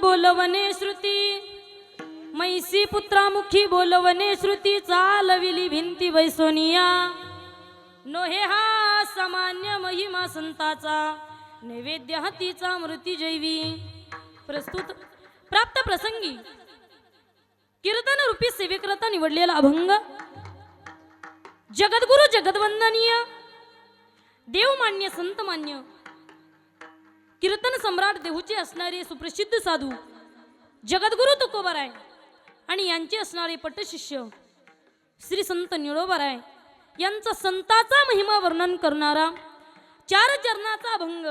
बोलवणे श्रुती. मैसी पुत्रामुखी बोलवणे श्रुती. चालविली भिंती वैसोनिया. नोहे हा सामान्य महिमा संताचा. नैवेद्य हतीचा मृती जैवी. प्रस्तुत प्राप्त प्रसंगी. कीर्तन रूपी सेवेकरता निवडलेला अभंग. जगद्गुरु जगदवंदनीय. देवमान्य संतमान्य. कीर्तन सम्राट देहूचे असणारे सुप्रसिद्ध साधू जगद्गुरु तुकोबाराय आणि यांचे असणारे पटशिष्य श्री संत निळोबाराय यांचा संताचा महिमा वर्णन करणारा चार चरणाचा अभंग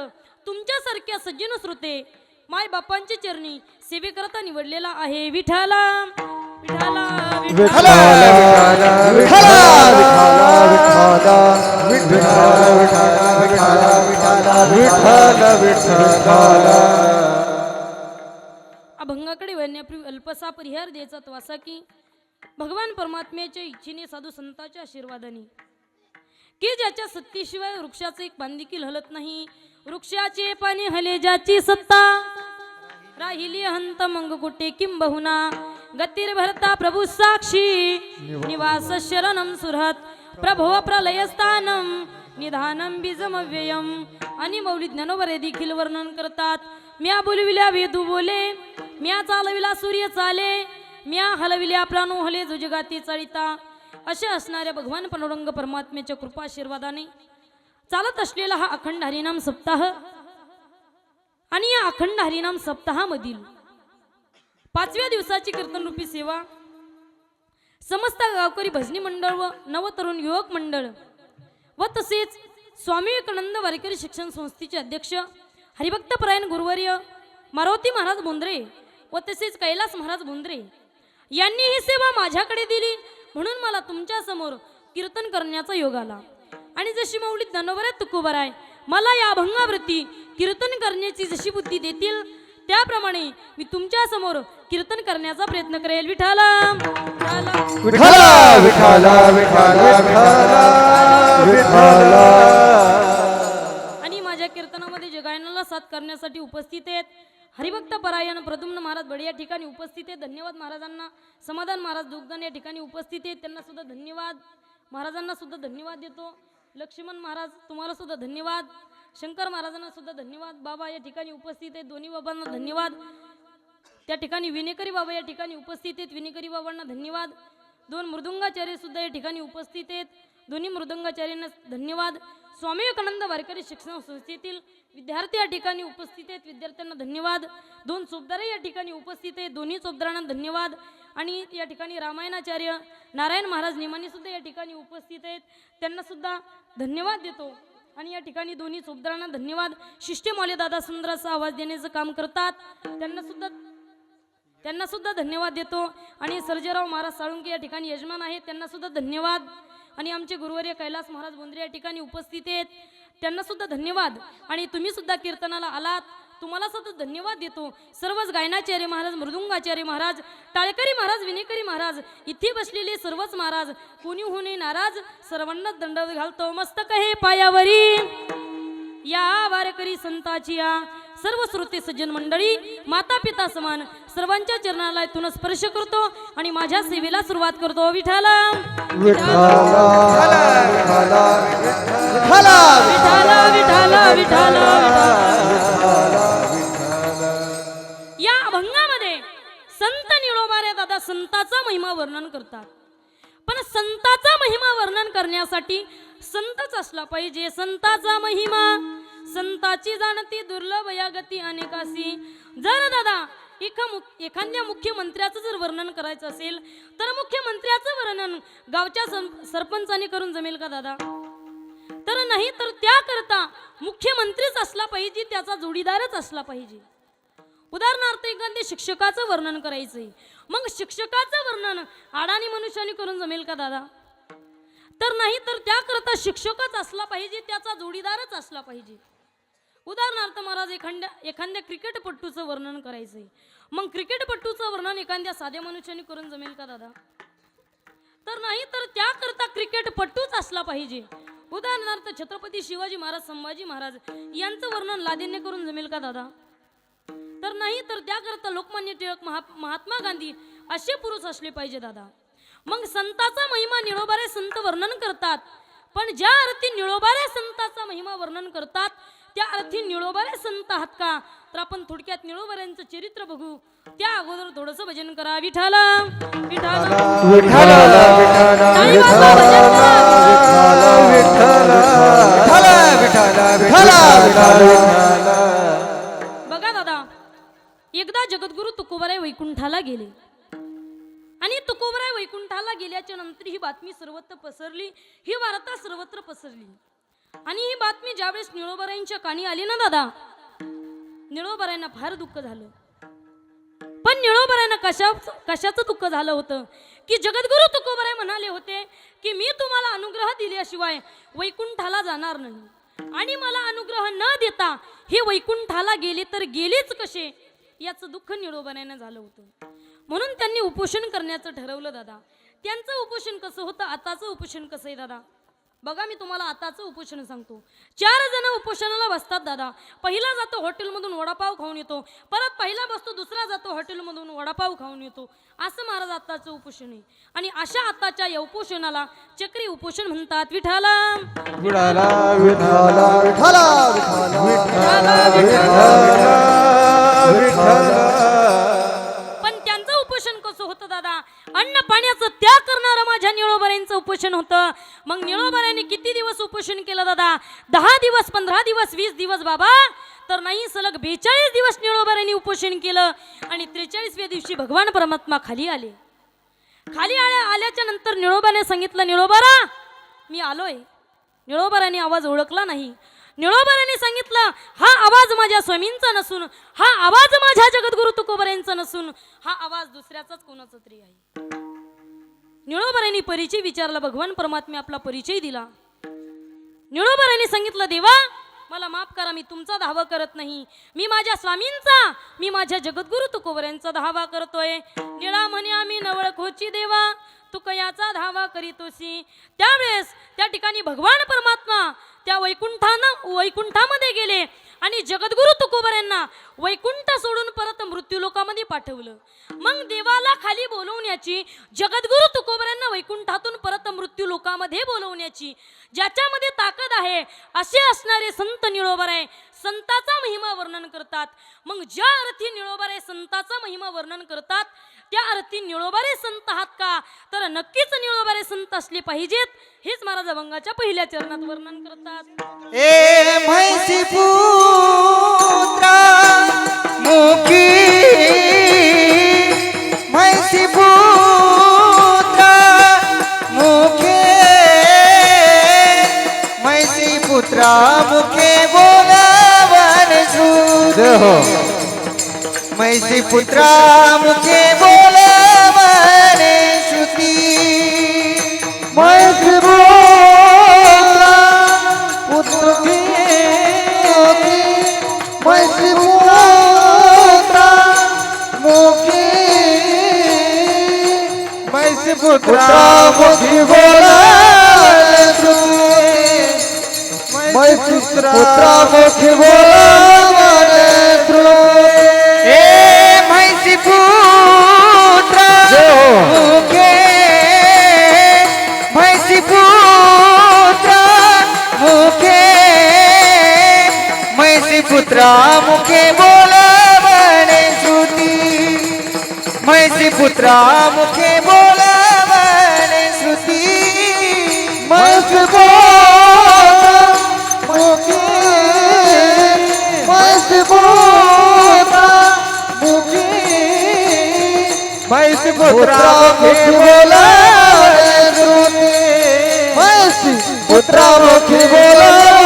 तुमच्यासारख्या सज्जन श्रोते माय बापांची चरणी सेवेकरता निवडलेला आहे. विठाला विठाला विठाला अभंगाकडे वळण्यापूर्वी अल्पसा परिहार द्यायचा तो असा की भगवान परमात्म्याच्या इच्छेने साधू संतांच्या आशीर्वादाने. की ज्याच्या सत्तेशिवाय वृक्षाचे एक पान देखील हलत नाही वृक्षाचे पाणी हले ज्याची सत्ता. राहिली हंत मंग कुठे किंबहुना गतीर भरता प्रभू साक्षी. निवास शरणम सुरहत प्रभव प्रलयस्थानम निधानम बीजमव्ययम. आणि मौली ज्ञानोबरे देखील वर्णन करतात. म्या बोलविल्या वेदू बोले म्या चालविला सूर्य चाले म्या हलविल्या प्राणू हले जुजगाती चाळिता. असणाऱ्या भगवान पनुरंग परमात्म्याच्या कृपाशीर्वादाने चालत असलेला हा अखंड हरिनाम सप्ताह आणि या अखंड हरिनाम सप्ताहामधील पाचव्या दिवसाची कीर्तनरूपी सेवा समस्त गावकरी भजनी मंडळ व नवतरुण युवक मंडळ. व तसेच स्वामी विवेकानंद वारकरी शिक्षण संस्थेचे अध्यक्ष हरिभक्त परायण गुरुवर्य मारुती महाराज बोंद्रे व तसेच कैलास महाराज बोंद्रे यांनी ही सेवा माझ्याकडे दिली म्हणून मला तुमच्यासमोर कीर्तन करण्याचा योग आला. आणि जशी माऊली ज्ञानोबऱ्यात तुकोबर आहे मला या अभंगावरती कीर्तन करण्याची जशी बुद्धी देतील त्याप्रमाणे मी तुमच्यासमोर कीर्तन करण्याचा प्रयत्न करेल. विठाला विठाला. विठाला विठाला विठाला विठाला विठाला आणि माझ्या कीर्तनामध्ये जे गायनाला साथ करण्यासाठी उपस्थित आहेत हरिभक्त परायण प्रद्युम्न महाराज बडे या ठिकाणी उपस्थित आहेत. धन्यवाद महाराजांना. समाधान महाराज दुग्धन या ठिकाणी उपस्थित आहेत. त्यांना सुद्धा धन्यवाद. महाराजांना सुद्धा धन्यवाद देतो. लक्ष्मण महाराज तुम्हाला सुद्धा धन्यवाद. शंकर महाराजांना सुद्धा धन्यवाद. बाबा या ठिकाणी उपस्थित आहेत. दोन्ही बाबांना धन्यवाद. त्या ठिकाणी विनेकरी बाबा या ठिकाणी उपस्थित आहेत. विनेकरी बाबांना धन्यवाद. दोन मृदुंगाचार्य सुद्धा या ठिकाणी उपस्थित आहेत. दोन्ही मृदुंगाचार्यांना धन्यवाद. स्वामी विवेकानंद वारकरी शिक्षण संस्थेतील विद्यार्थी या ठिकाणी उपस्थित आहेत. विद्यार्थ्यांना धन्यवाद. दोन चोपदारे या ठिकाणी उपस्थित आहेत. दोन्ही चोपदारांना धन्यवाद. आणि या ठिकाणी रामायणाचार्य नारायण महाराज निमानी सुद्धा या ठिकाणी उपस्थित आहेत. त्यांना सुद्धा धन्यवाद देतो. आणि या ठिकाणी दोन्ही चोपदारांना धन्यवाद. शिष्टमौले दादा सुंदराचा आवाज देण्याचं काम करतात. त्यांना सुद्धा त्यांना सुद्धा धन्यवाद देतो. आणि सर्जेराव महाराज साळुंके या ठिकाणी यजमान आहेत. त्यांना सुद्धा धन्यवाद. आणि आमचे गुरुवर्य कैलास महाराज बोंद्रे या ठिकाणी उपस्थित आहेत. त्यांना सुद्धा धन्यवाद. आणि तुम्ही सुद्धा कीर्तनाला आलात. तुम्हाला सतत धन्यवाद देतो. सर्वच गायनाचार्य महाराज मृदुंगाचार्य महाराज टाळकरी महाराज विनेकरी महाराज इथे बसलेले सर्वच महाराज कोणी होणे नाराज सर्वांना दंड घालतो. मस्तक हे पायावरी. या वारकरी संताची या सर्व श्रोते सज्जन मंडळी माता पिता समान सर्वांच्या चरणाला इथून स्पर्श करतो आणि माझ्या सेवेला सुरुवात करतो. विठाला विठाला विठाला विठाला विठाला विठाला विठाला या अभंगामध्ये संत निळोबारे दादा संताचा महिमा वर्णन करतात. पण संताचा महिमा वर्णन करण्यासाठी संतच असला पाहिजे. संताचा महिमा. संताची जाणती दुर्लभ या गती अनेकासी. जर दादा एका मु एखाद्या मुख्यमंत्र्याचं जर वर्णन करायचं असेल तर मुख्यमंत्र्याचं वर्णन गावच्या सं- सरपंचाने करून जमेल का दादा? तर नाही तर त्याकरता मुख्यमंत्रीच असला पाहिजे त्याचा जोडीदारच असला पाहिजे. उदाहरणार्थ एखाद्या शिक्षकाचं वर्णन करायचंय. मग शिक्षकाचं वर्णन अडाणी मनुष्याने करून जमेल का दादा? तर नाही तर त्याकरता शिक्षकच असला पाहिजे त्याचा जोडीदारच असला पाहिजे. उदाहरणार्थ महाराज एखाद्या एखाद्या क्रिकेटपट्टूचं वर्णन करायचंय. मग क्रिकेटपट्टूचं वर्णन एखाद्या साध्या मनुष्याने करून जमेल का दादा? तर नाही तर त्याकरता क्रिकेटपट्टूच असला पाहिजे. उदाहरणार्थ छत्रपती शिवाजी महाराज संभाजी महाराज यांचं वर्णन लादिन्य करून जमेल का दादा? तर नाही तर त्याकरता लोकमान्य टिळक महा महात्मा गांधी असे पुरुष असले पाहिजे दादा. मग संताचा महिमा निळोबारे संत वर्णन करतात. पण ज्या अर्थी निळोबारे संताचा महिमा वर्णन करतात त्या अर्थी निळोबारे संत आहात का? तर आपण थोडक्यात निळोबाऱ्यांचं चरित्र बघू. त्या अगोदर थोडस भजन करा. विठाला बघा दादा एकदा जगद्गुरु तुकोबराय वैकुंठाला गेले. आणि तुकोबराय वैकुंठाला गेल्याच्यानंतर ही बातमी सर्वत्र पसरली ही वार्ता सर्वत्र पसरली. आणि ही बातमी ज्यावेळेस निळोबराईंच्या कानी आली ना दादा निळोबरायांना फार दुःख झालं. पण निळोबरायांना कशा कशाचं दुःख झालं होतं? की जगद्गुरु तुकोबराय म्हणाले होते की मी तुम्हाला अनुग्रह दिल्याशिवाय वैकुंठाला जाणार नाही. आणि मला अनुग्रह न देता हे वैकुंठाला गेले तर गेलेच कसे याचं दुःख निळोबरायांना झालं होतं. म्हणून त्यांनी उपोषण करण्याचं ठरवलं दादा. त्यांचं उपोषण कसं होतं? आताचं उपोषण कसं आहे दादा? बघा मी तुम्हाला आताचं उपोषण सांगतो. चार जण उपोषणाला बसतात दादा. पहिला जातो हॉटेलमधून वडापाव खाऊन येतो. परत पहिला बसतो दुसरा जातो हॉटेलमधून वडापाव खाऊन येतो. असं महाराज आत्ताचं उपोषण आहे. आणि अशा आत्ताच्या या उपोषणाला चक्री उपोषण म्हणतात. विठाला पण त्यांचं उपोषण कसं होतं दादा? अन्न पाण्याचं त्याग करणारं माझ्या निळोबऱ्यांचं उपोषण होतं. मग निळोबऱ्यांनी किती दिवस उपोषण केलं दादा? दहा दिवस पंधरा दिवस वीस दिवस बाबा. तर नाही सलग बेचाळीस दिवस निळोबऱ्यांनी उपोषण केलं आणि त्रेचाळीसव्या दिवशी भगवान परमात्मा खाली आले. खाली आल्या आल्याच्यानंतर निळोबाने सांगितलं निळोबारा मी आलोय. निळोबाराने आवाज ओळखला नाही. निळोबाराने सांगितलं माझ्या स्वामींचा नसून हा आवाज माझ्या जगद्गुरु तुकोबऱ्यांचा नसून हा आवाज दुसऱ्याचाच कोणाचा तरी आहे? निळोबऱ्यांनी परिचय विचारला भगवान परमात्मे आपला परिचय दिला. निळोबऱ्यांनी सांगितलं देवा मला माफ करा मी तुमचा धावा करत नाही. मी माझ्या स्वामींचा मी माझ्या जगद्गुरु तुकोबऱ्यांचा धावा करतोय. निळा म्हणे आम्ही नवळ खोची देवा. तुकयाचा धावा करीतोसी त्यावेळेस त्या ठिकाणी भगवान परमात्मा त्या वैकुंठानं वैकुंठामध्ये गेले आणि जगद्गुरु तुकोबऱ्यांना वैकुंठ सोडून परत मृत्यूलोकामध्ये पाठवलं. मग देवाला खाली बोलवण्याची जगद्गुरु तुकोबऱ्यांना वैकुंठातून परत मृत्यू लोकामध्ये बोलवण्याची ज्याच्यामध्ये ताकद आहे असे असणारे संत निळोबर आहे संताचा महिमा वर्णन करतात. मग ज्या अर्थी निळोबारे संताचा महिमा वर्णन करतात त्या अर्थी निळोबारे संत आहात का? तर नक्कीच निळोबारे संत असले पाहिजेत. हेच महाराज अभंगाच्या पहिल्या चरणात वर्णन करतात. ए म्हैसी पुत्रा मुखी म्हैसी पुत्रा मुखे म्हैसी पुत्रा मुखे बोलावन म्हैसी पुत्रा मुखे बोलावन म्हैसी पुत्रा पुत्र म्हैसी पुत्रा मुखी पुत्रा मुखे बोलावणे श्रुती. म्हैसी पुत्रा मुखे बोलावणे श्रुती. म्हैसी मुखे म्हैसी पुत्रा मुखे म्हैसी पुत्रा मुखे बोलावणे श्रुती. म्हैसी पुत्रा मुखे बोलावणे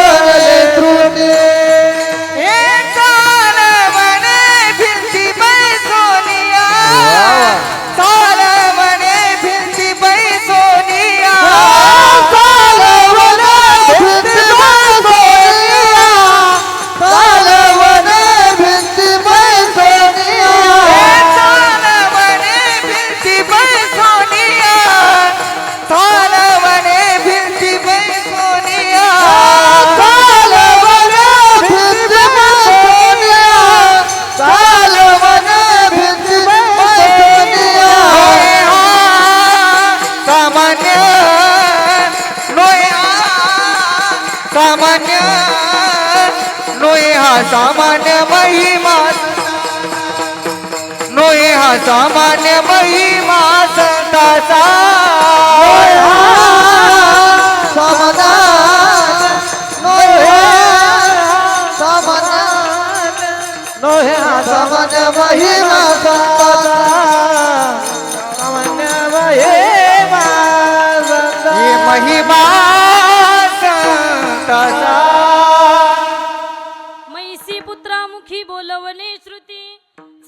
मैसी पुत्रामुखी बोलवणे श्रुती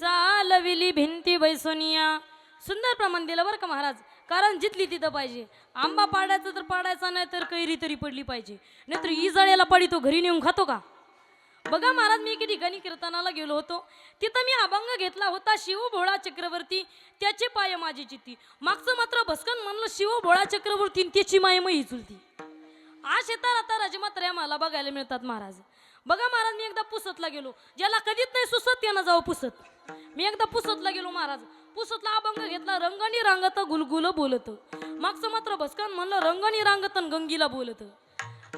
चालविली भिंती बैसोनिया सुंदर प्रमाण दिलं बरं का महाराज? कारण जितली तिथं पाहिजे. आंबा पाडायचा तर पाडायचा नाही तर कैरी तरी पडली पाहिजे. नाहीतर इजाळ्याला पाडी तो घरी नेऊन खातो का? बघा महाराज मी एके ठिकाणी कीर्तनाला गेलो होतो. तिथं मी अभंग घेतला होता शिव भोळा चक्रवर्ती त्याचे पाय माझी चित्ती मागचं मात्र भस्कन म्हणलं शिव भोळा चक्रवर्ती त्याची माय मही चुलती आज येतात आता राजमात्र्या मला बघायला मिळतात महाराज. बघा महाराज मी एकदा पुसतला गेलो. ज्याला कधीच नाही सुसत त्यानं जाऊ पुसत. मी एकदा पुसतला गेलो महाराज. पुसतला अभंग घेतला रंगणी रांगत गुलगुल बोलत. मागचं मात्र भस्कन म्हणलं रंगणी रांगत गंगीला बोलत.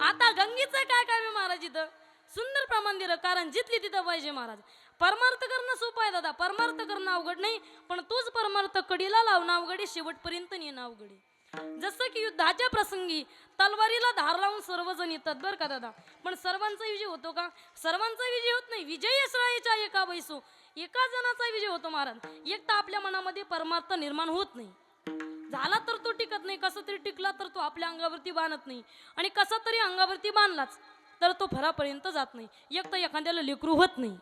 आता गंगीचं काय काय मी महाराज इथं? सुंदर प्रमाण दिलं कारण जिथली तिथं पाहिजे महाराज. परमार्थ करणं सोपं आहे दादा. परमार्थ करणं अवघड नाही पण तोच परमार्थ कडीला लावणं अवघड आहे शेवटपर्यंत नेणं अवघड आहे. जसं की युद्धाच्या प्रसंगी तलवारीला धार लावून सर्वजण येतात बरं का दादा. पण सर्वांचा विजय होतो का? सर्वांचा विजय होत नाही. विजय असरायच्या एका बैसो एका जणाचा विजय होतो महाराज. एक तर आपल्या मनामध्ये परमार्थ निर्माण होत नाही. झाला तर तो टिकत नाही कसं तरी टिकला तर तो आपल्या अंगावरती बांधत नाही. आणि कसा तरी अंगावरती बांधलाच. तर तो फरापर्यंत जात नाही. एक तर एखाद्याला लेकरू होत नाही.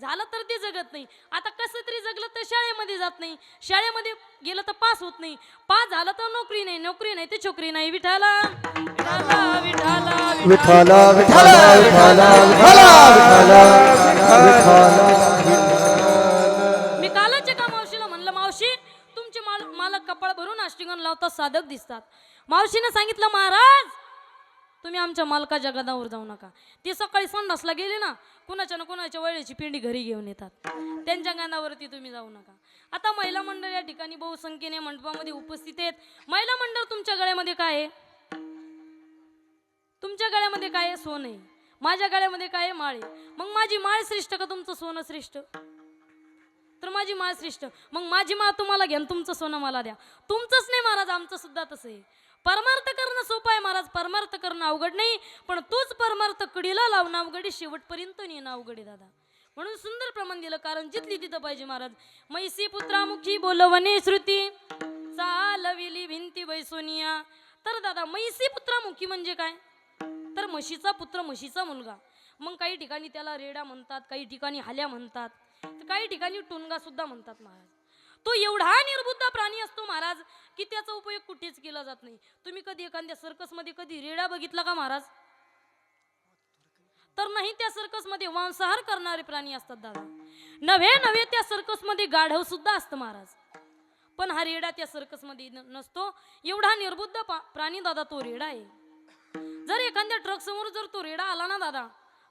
झालं तर ते जगत नाही. आता कसं तरी जगलं तर शाळेमध्ये जात नाही. शाळेमध्ये गेलं तर पास होत नाही. पास झालं तर नोकरी नाही. नोकरी नाही ते छोकरी नाही. विठाला विठाला विठाला विठाला विठाला विठाला मी कालच एका मावशीला म्हणलं मावशी तुमचे मालक कपाळ भरून अष्टिंगण लावतात साधक दिसतात. मावशीने सांगितलं महाराज तुम्ही आमच्या मालकाच्या गदावर जाऊ नका. ते सकाळी संडासला गेले ना कुणाच्या ना कुणाच्या वळेची पिंडी घरी घेऊन येतात. त्यांच्या गानावरती तुम्ही जाऊ नका. आता महिला मंडळ या ठिकाणी बहुसंख्येने मंडपामध्ये उपस्थित आहेत. महिला मंडळ तुमच्या गळ्यामध्ये काय आहे? तुमच्या गळ्यामध्ये काय आहे? सोन आहे. माझ्या गळ्यामध्ये काय आहे? माळ आहे. मग माझी माळ श्रेष्ठ का तुमचं सोनं श्रेष्ठ? तर माझी माळ श्रेष्ठ. मग माझी माळ तुम्हाला घ्या तुमचं सोनं मला द्या. तुमचंच नाही महाराज आमचं सुद्धा तसं आहे. परमार्थ करणं सोपं आहे महाराज परमार्थ करणं अवघड नाही पण तोच परमार्थ कडीला लावणं अवघडी शेवटपर्यंत नेणं अवघडी दादा. म्हणून सुंदर प्रमाण दिलं कारण जिथली तिथं पाहिजे महाराज. मैसी पुत्रामुखी बोलवणे श्रुती चालविली भिंती बैसोनिया तर दादा मैसी पुत्रामुखी म्हणजे काय? तर म्हशीचा पुत्र म्हशीचा मुलगा. मग काही ठिकाणी त्याला रेडा म्हणतात काही ठिकाणी हाल्या म्हणतात तर काही ठिकाणी टुनगा सुद्धा म्हणतात महाराज. तो एवढा निर्बुद्ध प्राणी असतो महाराज की त्याचा उपयोग कुठेच केला जात नाही. तुम्ही कधी एखाद्या सर्कसमध्ये कधी रेडा बघितला का महाराज? तर नाही त्या सर्कसमध्ये मांसाहार करणारे प्राणी असतात दादा. नव्हे नव्हे त्या सर्कसमध्ये गाढव सुद्धा असतं महाराज. पण हा रेडा त्या सर्कसमध्ये नसतो. एवढा निर्बुद्ध प्राणी दादा तो रेडा आहे. जर एखाद्या ट्रक समोर जर तो रेडा आला ना दादा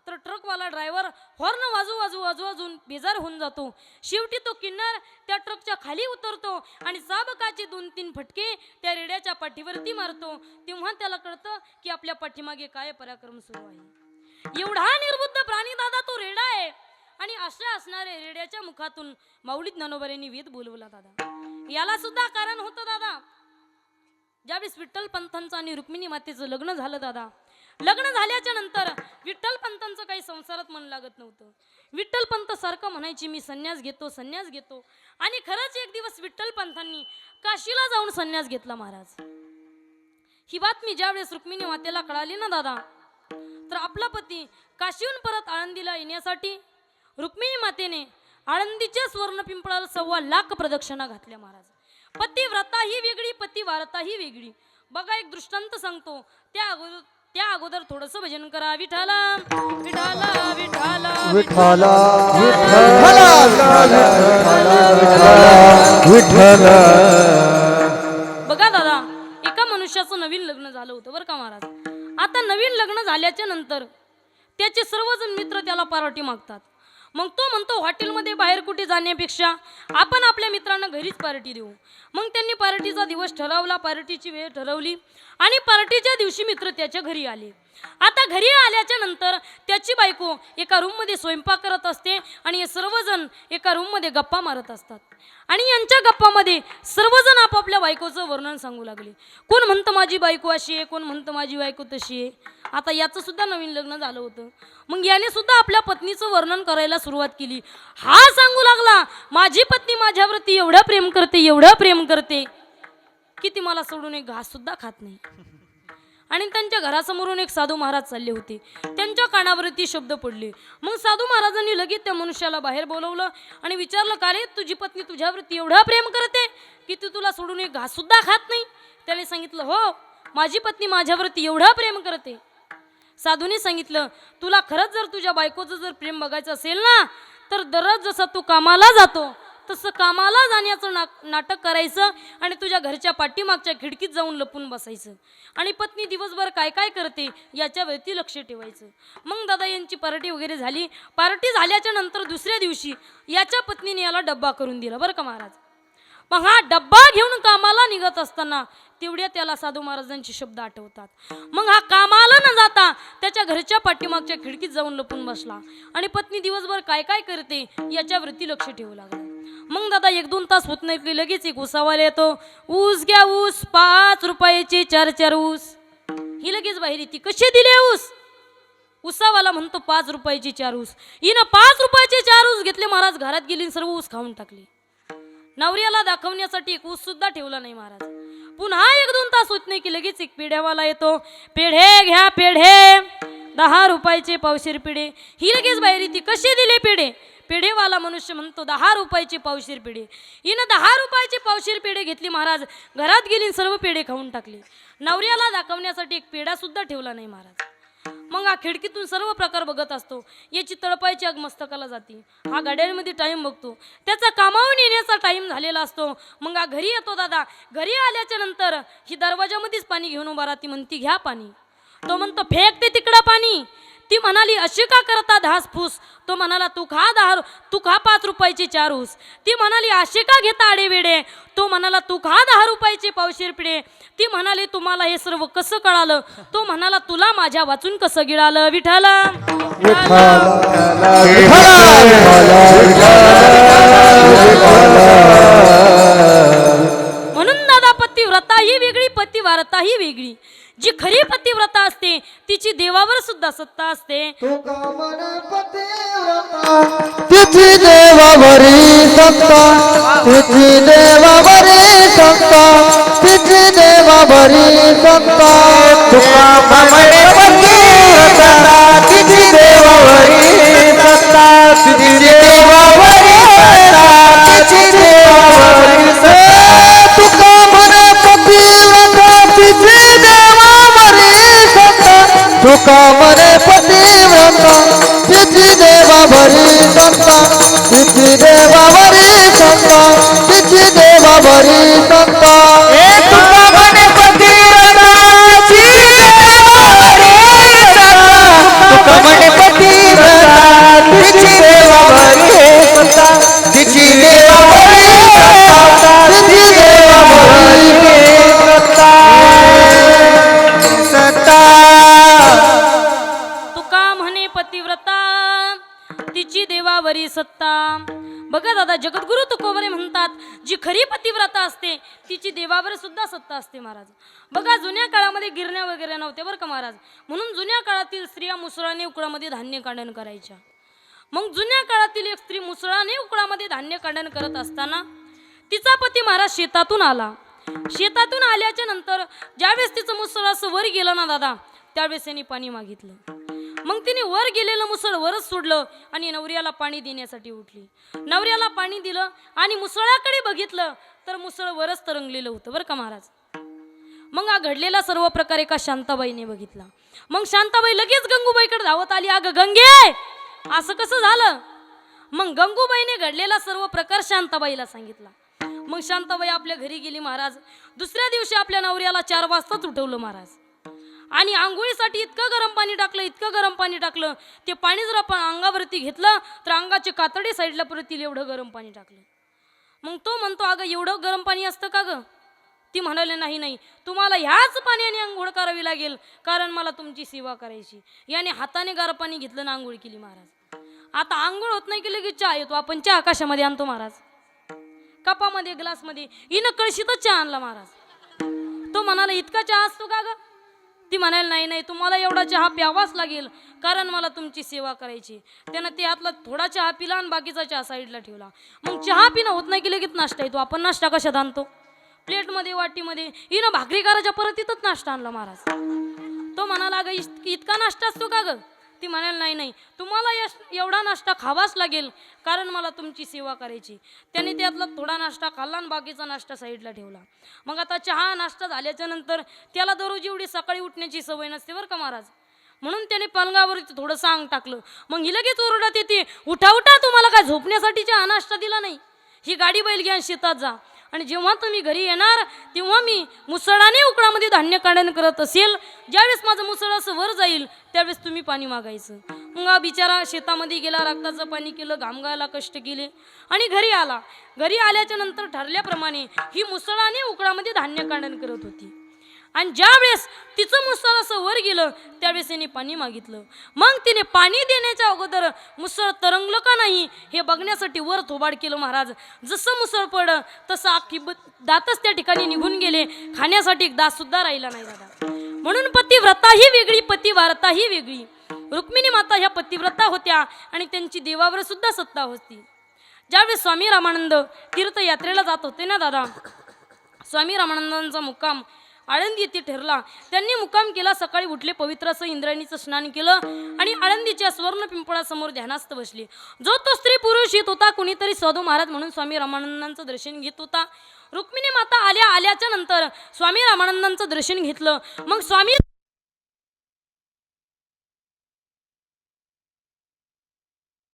तर ट्रकवाला ड्रायव्हर हॉर्न वाजू वाजू वाजू वाजून बेजार होऊन जातो. शेवटी तो किन्नर त्या ट्रकच्या खाली उतरतो आणि चाबकाचे दोन तीन फटके त्या रेड्याच्या पाठीवरती मारतो. तेव्हा त्याला कळतं की आपल्या पाठीमागे काय पराक्रम सुरू आहे. एवढा निर्बुद्ध प्राणी दादा तो रेडा आहे. आणि अशा असणारे रेड्याच्या मुखातून माऊलीत ज्ञानोबरेंनी वेद बोलवला दादा. याला सुद्धा कारण होतं दादा. ज्यावेळेस विठ्ठल पंथांचं आणि रुक्मिणी मातेचं लग्न झालं दादा. लग्न झाल्याच्यानंतर विठ्ठलपंतांचं काही संसारात मन लागत नव्हतं. विठ्ठल पंत सारखं म्हणायची मी संन्यास घेतो संन्यास घेतो. आणि खरंच एक दिवस विठ्ठलपंथांनी काशीला जाऊन संन्यास घेतला महाराज. ही बातमी ज्यावेळेस रुक्मिणी मातेला कळाली ना दादा तर आपला पती काशीहून परत आळंदीला येण्यासाठी रुक्मिणी मातेने आळंदीच्या स्वर्ण पिंपळाला सव्वा लाख प्रदक्षिणा घातल्या महाराज. पतिव्रता ही वेगळी पतिवारता ही वेगळी. बघा एक दृष्टांत सांगतो. त्या अगोदर त्या अगोदर थोडस भजन करा. विठाला विठाला विठाला विठ्ठला विठ्ठला बघा दादा एका मनुष्याचं नवीन लग्न झालं होतं बरं का महाराज? आता नवीन लग्न झाल्याच्यानंतर त्याचे सर्वजण मित्र त्याला पार्टी मागतात. मग तो म्हणतो हॉटेलमध्ये बाहेर कुठे जाण्यापेक्षा आपण आपल्या मित्रांना घरीच पार्टी देऊ. मग त्यांनी पार्टीचा दिवस ठरवला पार्टीची वेळ ठरवली आणि पार्टीच्या दिवशी मित्र त्याच्या घरी आले. आता घरी आल्याच्यानंतर त्याची बायको एका रूममध्ये स्वयंपाक करत असते आणि हे सर्वजण एका रूममध्ये गप्पा मारत असतात. आणि यांच्या गप्पामध्ये सर्वजण आपापल्या बायकोचं वर्णन सांगू लागले. कोण म्हणतं माझी बायको अशी आहे कोण म्हणतं माझी बायको तशी आहे? आता याचं सुद्धा नवीन लग्न झालं होतं. मग याने सुद्धा आपल्या पत्नीचं वर्णन करायला सुरुवात केली. हा सांगू लागला माझी पत्नी माझ्यावरती एवढं प्रेम करते एवढं प्रेम करते की ती मला सोडून एक घास सुद्धा खात नाही. आणि त्यांच्या घरासमोरून एक साधू महाराज चालले होते. त्यांच्या कानावरती शब्द पडले. मग साधू महाराजांनी लगेच त्या मनुष्याला बाहेर बोलवलं आणि विचारलं का रे तुझी पत्नी तुझ्यावरती एवढा प्रेम करते की ती तुला सोडून एक घाससुद्धा खात नाही? त्याने सांगितलं हो माझी पत्नी माझ्यावरती एवढा प्रेम करते. साधूने सांगितलं तुला खरंच जर तुझ्या बायकोचं जर प्रेम बघायचं असेल ना तर दररोज जसा तू कामाला जातो तसं कामाला जाण्याचं ना नाटक करायचं आणि तुझ्या घरच्या पाठीमागच्या खिडकीत जाऊन लपून बसायचं. आणि पत्नी दिवसभर काय काय करते याच्यावरती लक्ष ठेवायचं. मग दादा यांची पार्टी वगैरे झाली. पार्टी झाल्याच्यानंतर दुसऱ्या दिवशी याच्या पत्नीने याला डब्बा करून दिला बरं का महाराज? मग हा डब्बा घेऊन कामाला निघत असताना तेवढ्या त्याला साधू महाराजांचे शब्द आठवतात. मग हा कामाला न जाता त्याच्या घरच्या पाठीमागच्या खिडकीत जाऊन लपून बसला. आणि पत्नी दिवसभर काय काय करते याच्यावरती लक्ष ठेवू लागला. मग दादा एक दोन तास होत नाही की लगेच एक उसावाला येतो. ऊस घ्या ऊस पाच रुपयाची चार चार ऊस. ही लगेच बाहेर येते. कसे दिले ऊस? उसावाला म्हणतो पाच रुपयाची चार ऊस. हिनं पाच रुपयाचे चार ऊस घेतले महाराज घरात गेली सर्व ऊस खाऊन टाकले. नवऱ्याला दाखवण्यासाठी एक ऊस सुद्धा ठेवला नाही महाराज. पुन्हा एक दोन तास होत नाही की लगेच एक पेढ्यावाला येतो. पेढे घ्या पेढे. दहा रुपयाचे पावशीर पिढे. ही लगेच बाहेर ती कसे दिले पेढे? पेढेवाला मनुष्य म्हणतो दहा रुपयाचे पावशीर पेढे. हिनं दहा रुपयाचे पावशीर पेढे घेतली महाराज. घरात गेली आणि सर्व पेढे खाऊन टाकले. नवऱ्याला दाखवण्यासाठी एक पेढा सुद्धा ठेवला नाही महाराज. मग हा खिडकीतून सर्व प्रकार बघत असतो. याची तळपायची आग मस्तकाला जाते. हा गाड्यांमध्ये टाईम बघतो. त्याचा कामावून येण्याचा टाईम झालेला असतो. मग हा घरी येतो दादा. घरी आल्याच्यानंतर ही दरवाजामध्येच पाणी घेऊन उभा राहते. म्हणती घ्या पाणी. तो म्हणतो फेक ते तिकडं पाणी. ती म्हणाली अशी का करता धासफूस तो म्हणाला तू खा दहा तू खा पाच रुपयाची चार ऊस ती म्हणाली अशी का घेता आडे वेडे तो म्हणाला तू खा दहा रुपयाचे पावशीर पिढे. ती म्हणाली तुम्हाला हे सर्व कसं कळालं? तो म्हणाला तुला माझ्या वाचून कसं गिळालं विठाल म्हणून दादा पतिव्रता ही वेगळी पतिव्रता ही वेगळी. जी खरी पतिव्रता असते तिची देवावर सुद्धा सत्ता असते. तिची देवावरी सत्ता. तिची देवावरी सत्ता. तिची देवावरी सत्ता. तुका तुका महाराज. बघा जुन्या काळामध्ये गिरण्या वगैरे नव्हत्या बरं का महाराज. म्हणून जुन्या काळातील स्त्रिया मुसळाने उकळामध्ये धान्य काढण करायच्या. मग जुन्या काळातील एक स्त्री मुसळाने उकळामध्ये धान्य काढण करत असताना तिचा पती महाराज शेतातून आला. शेतातून आल्याच्यानंतर ज्यावेळेस तिचं मुसळ असं वर गेलं ना दादा त्यावेळेस त्यांनी पाणी मागितलं. मग तिने वर गेलेलं मुसळ वरच सोडलं आणि नवऱ्याला पाणी देण्यासाठी उठली. नवऱ्याला पाणी दिलं आणि मुसळाकडे बघितलं तर मुसळ वरच तरंगलेलं होतं बरं का महाराज. मग हा घडलेला सर्व प्रकार एका शांताबाईने बघितला. मग शांताबाई लगेच गंगूबाईकडे धावत आली अगं गंगे! असं कसं झालं? मग गंगूबाईने घडलेला सर्व प्रकार शांताबाईला सांगितला. मग शांताबाई आपल्या घरी गेली महाराज. दुसऱ्या दिवशी आपल्या नवऱ्याला चार वाजताच उठवलं महाराज. आणि आंघोळीसाठी इतकं गरम पाणी टाकलं इतकं गरम पाणी टाकलं ते पाणी जर आपण अंगावरती घेतलं तर अंगाचे कातडे साईडला परत येईल एवढं गरम पाणी टाकलं. मग तो म्हणतो अगं एवढं गरम पाणी असतं का गं? ती म्हणाले नाही नाही तुम्हाला ह्याच पाण्याने आंघोळ करावी लागेल कारण मला तुमची सेवा करायची. याने हाताने गार पाणी घेतलं ना आंघोळ केली महाराज. आता आंघोळ होत नाही की लगेच चहा येतो आपण चहा आकाशामध्ये आणतो महाराज? कपामध्ये ग्लासमध्ये हिनं कळशीतच चहा आणला महाराज. तो म्हणाला इतका चहा असतो का ग? ती म्हणायला नाही नाही तुम्हाला एवढा चहा प्यावाच लागेल कारण मला तुमची सेवा करायची. त्यानं ते आतला थोडा चहा पिला आणि बाकीचा चहा साईडला ठेवला. मग चहा पिणं होत नाही की लगेच नाश्ता येतो आपण नाश्ता कशात आणतो? प्लेटमध्ये वाटीमध्ये. हिनं भाकरी करायच्या परत तिथंच नाश्ता आणला महाराज. तो म्हणाला अगं इत इतका नाश्ता असतो का ग? ती म्हणाल नाही नाही. तुम्हाला यश- एवढा नाश्ता खावाच लागेल कारण मला तुमची सेवा करायची. त्याने त्यातला थोडा नाश्ता खाल्ला आणि बाकीचा नाश्ता साईडला ठेवला. मग आता चहा नाश्ता झाल्याच्यानंतर त्याला दररोज एवढी सकाळी उठण्याची सवय नसते बरं का महाराज. म्हणून त्याने पलंगावर थोडं सांग टाकलं. मग ही लगेच ओरडत येते उठा उठा तुम्हाला काय झोपण्यासाठी चहा नाश्ता दिला नाही? ही गाडी बैल घ्या शेतात जा. आणि जेव्हा तुम्ही घरी येणार तेव्हा मी मुसळाने उकळामध्ये धान्य काढण करत असेल. ज्यावेळेस माझं मुसळ असं वर जाईल त्यावेळेस तुम्ही पाणी मागायचं. मग हा बिचारा शेतामध्ये गेला रक्ताचं पाणी केलं घामगायला कष्ट केले आणि घरी आला. घरी आल्याच्यानंतर ठरल्याप्रमाणे ही मुसळाने उकळामध्ये धान्य काढण करत होती. आणि ज्यावेळेस तिचं मुसळ असं वर गेलं त्यावेळेस तिने पाणी मागितलं. मग तिने पाणी देण्याच्या अगोदर मुसळ तरंगलं का नाही हे बघण्यासाठी वर थोबाड केलं महाराज. जसं मुसळ पडलं तसं अख्खी दातच त्या ठिकाणी निघून गेले. खाण्यासाठी एक दातसुद्धा राहिला नाही दादा. म्हणून पतिव्रता ही वेगळी पतिवारता ही वेगळी. रुक्मिणी माता ह्या पतिव्रता होत्या आणि त्यांची देवावर सुद्धा सत्ता होती. ज्यावेळेस स्वामी रामानंद तीर्थयात्रेला जात होते ना दादा स्वामी रामानंदांचा मुक्काम आळंदी येथे ठरला. त्यांनी मुक्काम केला. सकाळी उठले. पवित्र असं इंद्रायणीचं स्नान केलं आणि आळंदीच्या स्वर्ण पिंपळासमोर ध्यानास्त बसले. जो तो स्त्री पुरुष येत होता कुणीतरी साधू महाराज म्हणून स्वामी रामानंदांचं दर्शन घेत होता. रुक्मिणी माता आल्या. आल्याच्यानंतर स्वामी रामानंदांचं दर्शन घेतलं. मग स्वामी